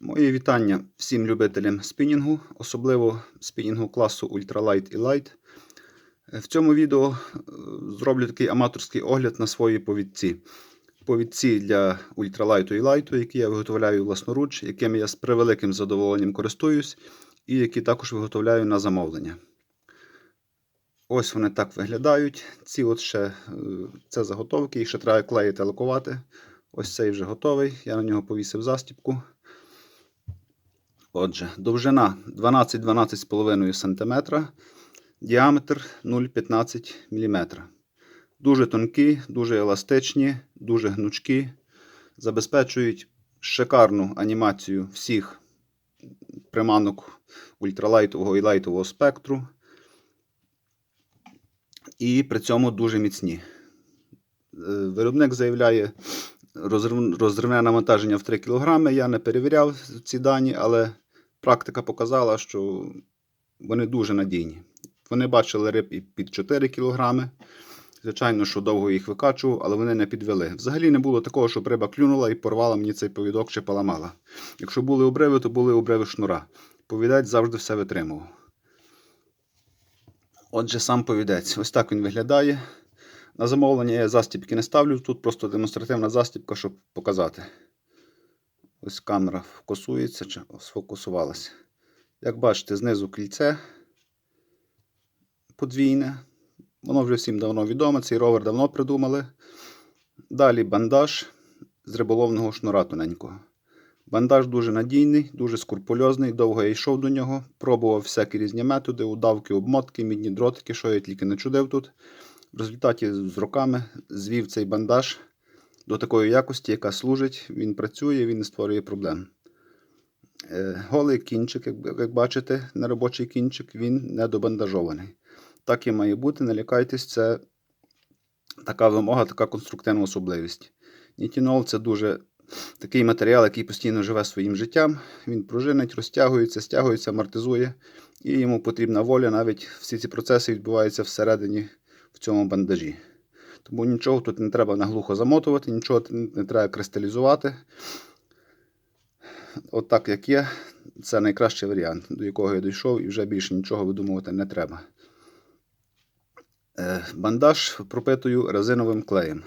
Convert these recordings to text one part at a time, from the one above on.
Мої вітання всім любителям спінінгу, особливо спінінгу класу Ultralight і Light. В цьому відео е, зроблю такий аматорський огляд на свої повідці. Повідці для ультралайту і лайту, які я виготовляю власноруч, якими я з превеликим задоволенням користуюсь, і які також виготовляю на замовлення. Ось вони так виглядають. Ці от ще е, це заготовки, їх ще треба клеїти, лакувати. Ось цей вже готовий. Я на нього повісив застіпку. Отже, довжина 12-12,5 см, діаметр 0,15 мм. Дуже тонкі, дуже еластичні, дуже гнучкі, забезпечують шикарну анімацію всіх приманок ультралайтового і лайтового спектру. І при цьому дуже міцні. Е, Виробник заявляє розрив- розривне навантаження в 3 кг. Я не перевіряв ці дані, але практика показала, що вони дуже надійні. Вони бачили риб і під 4 кг. Звичайно, що довго їх викачував, але вони не підвели. Взагалі не було такого, щоб риба клюнула і порвала мені цей повідок чи поламала. Якщо були обриви, то були обриви шнура. Повідець завжди все витримував. Отже, сам повідець. Ось так він виглядає. На замовлення я застібки не ставлю, тут просто демонстративна застібка, щоб показати. Ось камера фокусується чи сфокусувалася. Як бачите, знизу кільце подвійне. Воно вже всім давно відоме, цей ровер давно придумали. Далі бандаж з риболовного шнура тоненького. Бандаж дуже надійний, дуже скрупульозний, довго я йшов до нього, пробував всякі різні методи, удавки, обмотки, мідні дротики, що я тільки не чудив тут. В результаті з роками звів цей бандаж до такої якості, яка служить, він працює, він не створює проблем. Е, Голий кінчик, як, бачите, неробочий кінчик, він не добандажований. Так і має бути, не лякайтесь, це така вимога, така конструктивна особливість. Нітінол це дуже такий матеріал, який постійно живе своїм життям. Він пружинить, розтягується, стягується, амортизує, і йому потрібна воля. Навіть всі ці процеси відбуваються всередині в цьому бандажі. Тому нічого тут не треба наглухо замотувати, нічого не треба кристалізувати. От так, як є, це найкращий варіант, до якого я дійшов, і вже більше нічого видумувати не треба. Е, Бандаж пропитую резиновим клеєм.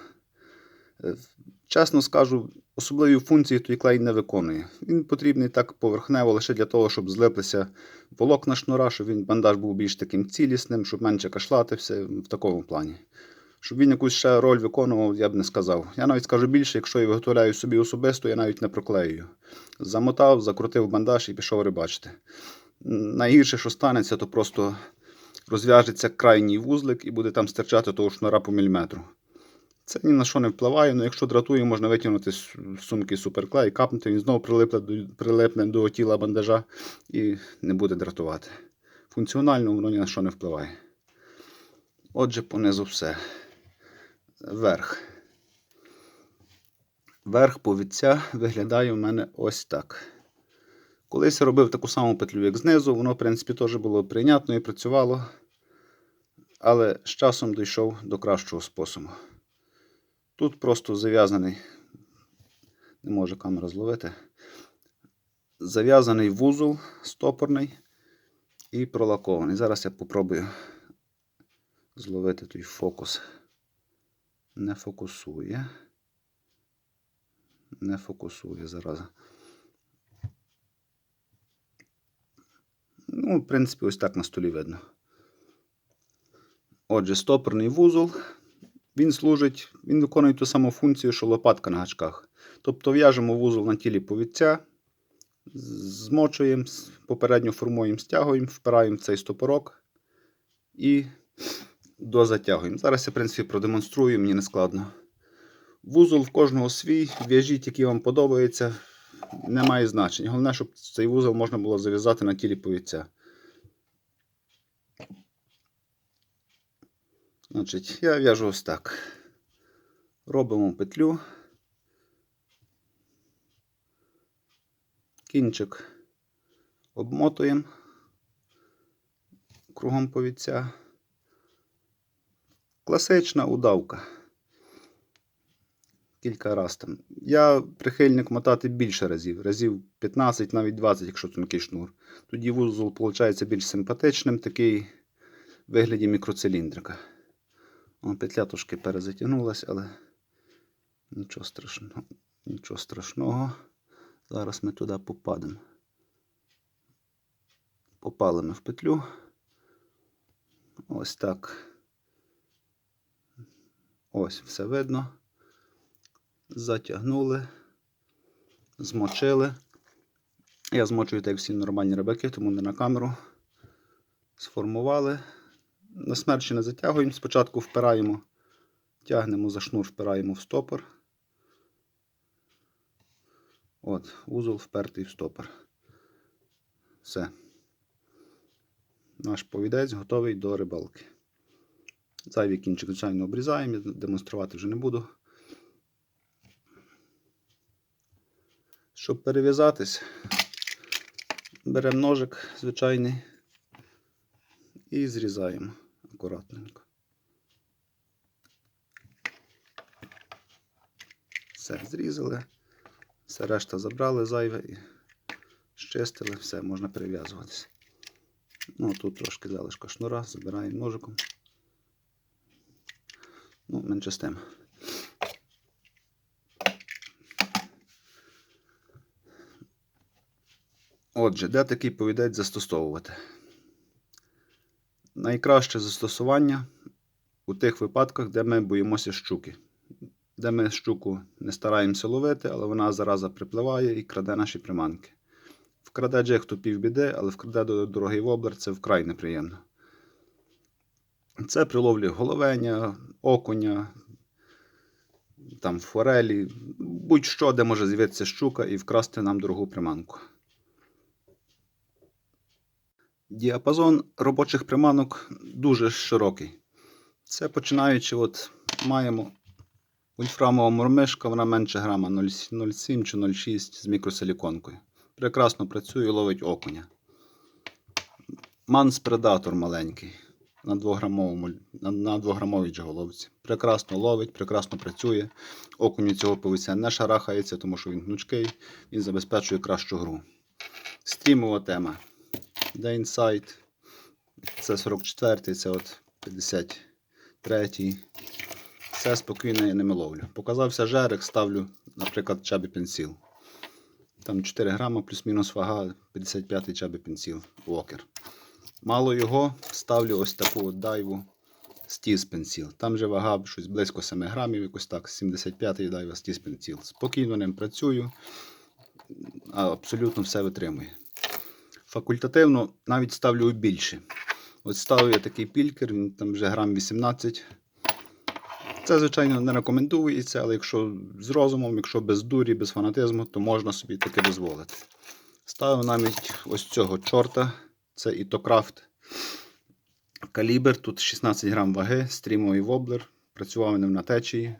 Е, Чесно скажу, особливої функції той клей не виконує. Він потрібний так поверхнево лише для того, щоб злиплися волокна шнура, щоб він бандаж був більш таким цілісним, щоб менше кашлатився в такому плані. Щоб він якусь ще роль виконував, я б не сказав. Я навіть скажу більше, якщо я виготовляю собі особисто, я навіть не проклеюю. Замотав, закрутив бандаж і пішов рибачити. Найгірше, що станеться, то просто розв'яжеться крайній вузлик і буде там стирчати того шнура по міліметру. Це ні на що не впливає, але якщо дратує, можна витягнути з сумки суперклей, капнути, він знову прилипне прилипне до тіла бандажа і не буде дратувати. Функціонально воно ні на що не впливає. Отже, понизу все. Верх. Верх повідця виглядає у мене ось так. Колись я робив таку саму петлю, як знизу, воно, в принципі, теж було прийнятно і працювало. Але з часом дійшов до кращого способу. Тут просто зав'язаний, не може камера зловити. Зав'язаний вузол стопорний і пролакований. Зараз я попробую зловити той фокус. Не фокусує. Не фокусує зараза. Ну, в принципі, ось так на столі видно. Отже, стопорний вузол. Він служить, він виконує ту саму функцію, що лопатка на гачках. Тобто в'яжемо вузол на тілі повідця, змочуємо, попередньо формуємо, стягуємо, впираємо в цей стопорок і дозатягуємо. Зараз я, в принципі, продемонструю, мені не складно. Вузол в кожного свій, в'яжіть, який вам подобається, не має значення. Головне, щоб цей вузол можна було зав'язати на тілі повідця. Значить, я в'яжу ось так. Робимо петлю. Кінчик обмотуємо кругом повідця. Класична удавка. кілька разів там. Я прихильник мотати більше разів, разів 15, навіть 20, якщо тонкий шнур. Тоді вузол виходить більш симпатичним, такий в вигляді мікроциліндрика. О, петля трошки перезатягнулася, але нічого страшного. Нічого страшного. Зараз ми туди попадемо. Попали ми в петлю. Ось так. Ось все видно. Затягнули, змочили. Я змочую так всі нормальні рибаки, тому не на камеру. Сформували. На смерчі не затягуємо. Спочатку впираємо, тягнемо за шнур, впираємо в стопор. От, вузол впертий в стопор. Все. Наш повідець готовий до рибалки. Зайвий кінчик, звичайно, обрізаємо, демонструвати вже не буду. Щоб перев'язатись, беремо ножик звичайний і зрізаємо акуратненько. Все, зрізали, все решта забрали зайве і щистили, все, можна перев'язуватися. Ну, тут трошки залишка шнура, забираємо ножиком. Менше з. Отже, де такий повідець застосовувати? Найкраще застосування у тих випадках, де ми боїмося щуки. Де ми щуку не стараємося ловити, але вона зараза припливає і краде наші приманки. Вкраде джек то півбіди, але вкраде до дорогий воблер це вкрай неприємно. Це приловлює головеня, окуня, там форелі, будь-що, де може з'явитися щука і вкрасти нам дорогу приманку. Діапазон робочих приманок дуже широкий. Це починаючи, от маємо вольфрамова мормишка, вона менше грама 0,7 чи 0,6 з мікросиліконкою. Прекрасно працює і ловить окуня. Манс Предатор маленький на 2-грамовому, на, на 2-грамовій джаголовці. Прекрасно ловить, прекрасно працює. Окунь цього повиця не шарахається, тому що він гнучкий, він забезпечує кращу гру. Стрімова тема. The Insight. Це 44-й, це от 53-й. Все спокійно я ними ловлю. Показався жерех, ставлю, наприклад, чабі пенсіл. Там 4 грама плюс-мінус вага 55-й чабі пенсіл. Walker. Мало його, ставлю ось таку от дайву Стіз пенсіл. Там же вага щось близько 7 грамів, якось так, 75-й дайва Стіз пенсіл. Спокійно ним працюю, а абсолютно все витримує. Факультативно навіть ставлю більше. От ставлю я такий пількер, він там вже грам 18. Це, звичайно, не рекомендується, але якщо з розумом, якщо без дурі, без фанатизму, то можна собі таке дозволити. Ставив навіть ось цього чорта. Це Ітокрафт калібр. Тут 16 грам ваги, стрімовий воблер. Працював ним на течії.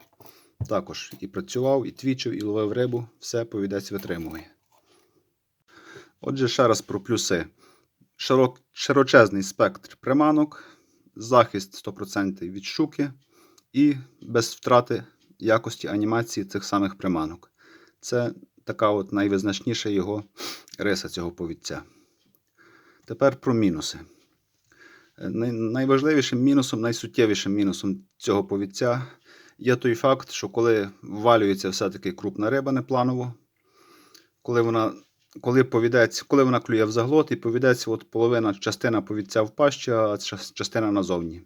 Також і працював, і твічив, і ловив рибу. Все повідець витримує. Отже, ще раз про плюси. Широк, широчезний спектр приманок, захист 100% від щуки і без втрати якості анімації цих самих приманок. Це така от найвизначніша його риса цього повідця. Тепер про мінуси. Е, Найважливішим мінусом, найсуттєвішим мінусом цього повідця є той факт, що коли ввалюється все-таки крупна риба непланово, коли вона, коли повідець, коли вона клює в заглот, і повідець, от половина частина повідця в пащі, а частина назовні.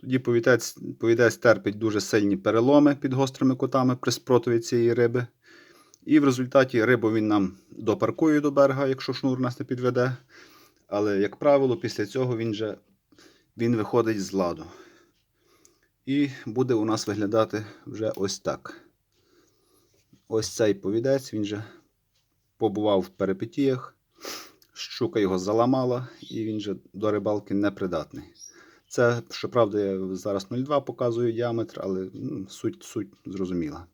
Тоді повідець, повідець терпить дуже сильні переломи під гострими кутами при спротиві цієї риби. І в результаті рибу він нам допаркує до берега, якщо шнур нас не підведе. Але, як правило, після цього він же він виходить з ладу. І буде у нас виглядати вже ось так. Ось цей повідець, він же побував в перипетіях, щука його заламала, і він же до рибалки непридатний. Це, щоправда, я зараз 0,2 показую діаметр, але ну, суть, суть зрозуміла.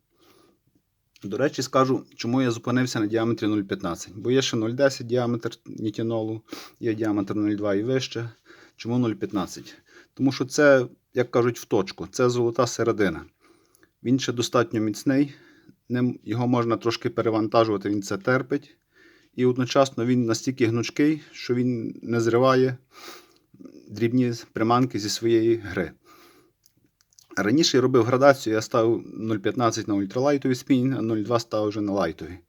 До речі, скажу, чому я зупинився на діаметрі 0,15. Бо є ще 0,10 діаметр нітінолу, є діаметр 0,2 і вище. Чому 0,15? Тому що це, як кажуть, в точку. Це золота середина. Він ще достатньо міцний, його можна трошки перевантажувати, він це терпить. І одночасно він настільки гнучкий, що він не зриває дрібні приманки зі своєї гри. Раніше я робив градацію, я ставив 0,15 на ультралайтові спінінг, а 0,2 ставив вже на лайтові.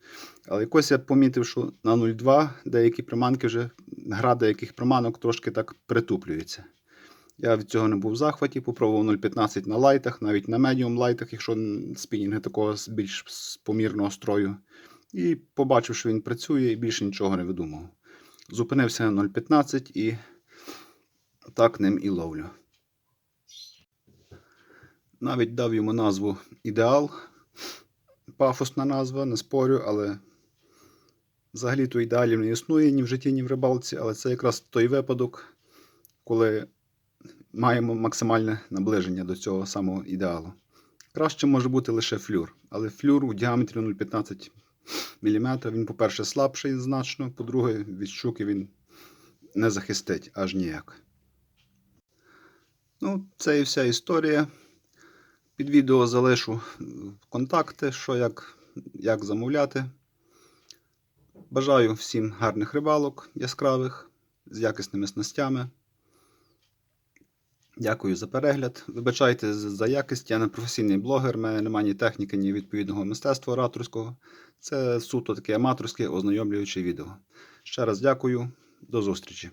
Але якось я помітив, що на 0,2 деякі приманки вже, гра деяких приманок трошки так притуплюється. Я від цього не був в захваті, попробував 0,15 на лайтах, навіть на медіум лайтах, якщо спінінги такого більш помірного строю. І побачив, що він працює і більше нічого не видумав. Зупинився на 0,15 і так ним і ловлю. Навіть дав йому назву Ідеал. Пафосна назва, не спорю, але взагалі-то ідеалів не існує ні в житті, ні в рибалці, але це якраз той випадок, коли маємо максимальне наближення до цього самого ідеалу. Краще може бути лише флюр, але флюр у діаметрі 0,15 мм, він, по-перше, слабший значно, по-друге, від щуки він не захистить аж ніяк. Ну, це і вся історія. Під відео залишу контакти, що як, як замовляти. Бажаю всім гарних рибалок яскравих, з якісними снастями. Дякую за перегляд. Вибачайте за якість, я не професійний блогер, в мене немає ні техніки, ні відповідного мистецтва ораторського. Це суто таке аматорське ознайомлююче відео. Ще раз дякую, до зустрічі.